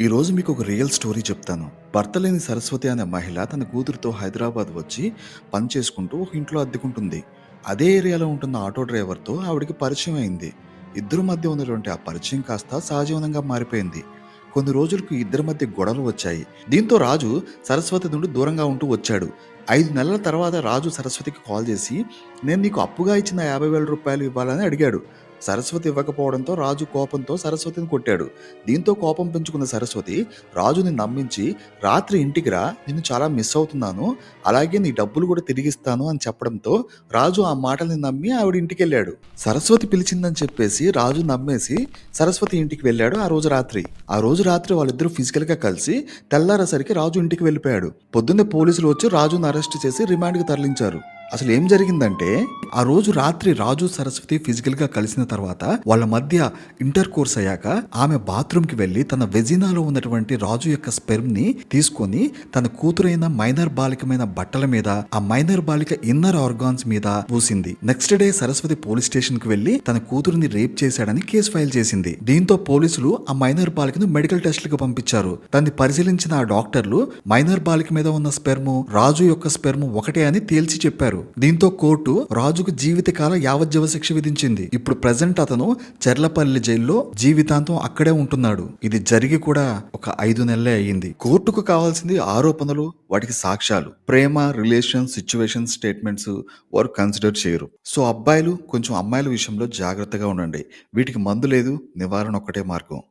ఈరోజు మీకు ఒక రియల్ స్టోరీ చెప్తాను. భర్త లేని సరస్వతి అనే మహిళ తన కూతురుతో హైదరాబాద్ వచ్చి పని చేసుకుంటూ ఒక ఇంట్లో అద్దెకుంటుంది. అదే ఏరియాలో ఉంటున్న ఆటో డ్రైవర్తో ఆవిడకి పరిచయం అయింది. ఇద్దరి మధ్య ఉన్నటువంటి ఆ పరిచయం కాస్త సహజీవనంగా మారిపోయింది. కొన్ని రోజులకు ఇద్దరి మధ్య గొడవలు వచ్చాయి. దీంతో రాజు సరస్వతి నుండి దూరంగా ఉంటూ వచ్చాడు. ఐదు నెలల తర్వాత రాజు సరస్వతికి కాల్ చేసి నేను నీకు అప్పుగా ఇచ్చిన యాభై వేల రూపాయలు ఇవ్వాలని అడిగాడు. సరస్వతి ఇవ్వకపోవడంతో రాజు కోపంతో సరస్వతిని కొట్టాడు. దీంతో కోపం పెంచుకున్న సరస్వతి రాజుని నమ్మించి రాత్రి ఇంటికి రా నిన్ను చాలా మిస్ అవుతున్నాను. అలాగే నీ డబ్బులు కూడా తిరిగిస్తాను అని చెప్పడంతో రాజు ఆ మాటల్ని నమ్మి ఆవిడ ఇంటికి వెళ్ళాడు. సరస్వతి పిలిచిందని చెప్పేసి రాజు నమ్మేసి సరస్వతి ఇంటికి వెళ్ళాడు ఆ రోజు రాత్రి. ఆ రోజు రాత్రి వాళ్ళిద్దరూ ఫిజికల్గా కలిసి తెల్లారేసరికి రాజు ఇంటికి వెళ్ళిపోయాడు. పొద్దున్నే పోలీసులు వచ్చి రాజును అరెస్ట్ చేసి రిమాండ్కి తరలించారు. అసలు ఏం జరిగిందంటే ఆ రోజు రాత్రి రాజు సరస్వతి ఫిజికల్గా కలిసిన తర్వాత వాళ్ళ మధ్య ఇంటర్ కోర్స్ అయ్యాక ఆమె బాత్రూమ్కి వెళ్ళి తన వెజినాలో ఉన్నటువంటి రాజు యొక్క స్పెర్మ్ని తీసుకొని తన కూతురైన మైనర్ బాలికమైన బట్టల మీద ఆ మైనర్ బాలిక ఇన్నర్ ఆర్గాన్స్ మీద పూసింది. నెక్స్ట్ డే సరస్వతి పోలీస్ స్టేషన్కి వెళ్ళి తన కూతురుని రేప్ చేశాడని కేసు ఫైల్ చేసింది. దీంతో పోలీసులు ఆ మైనర్ బాలికను మెడికల్ టెస్టులకు పంపించారు. దాన్ని పరిశీలించిన ఆ డాక్టర్లు మైనర్ బాలిక మీద ఉన్న స్పెర్ము రాజు యొక్క స్పెర్ము ఒకటే అని తేల్చి చెప్పారు. దీంతో కోర్టు రాజుకు జీవితకాల యావజ్జీవ శిక్ష విధించింది. ఇప్పుడు ప్రజెంట్ అతను చెర్లపల్లి జైల్లో జీవితాంతం అక్కడే ఉంటున్నాడు. ఇది జరిగి కూడా ఒక ఐదు నెలలే అయ్యింది. కోర్టుకు కావాల్సింది ఆరోపణలు వాటికి సాక్ష్యాలు. ప్రేమ రిలేషన్ సిచ్యువేషన్ స్టేట్మెంట్స్ వారు కన్సిడర్ చేయరు. సో అబ్బాయిలు కొంచెం అమ్మాయిల విషయంలో జాగ్రత్తగా ఉండండి. వీటికి మందు లేదు నివారణ ఒక్కటే మార్గం.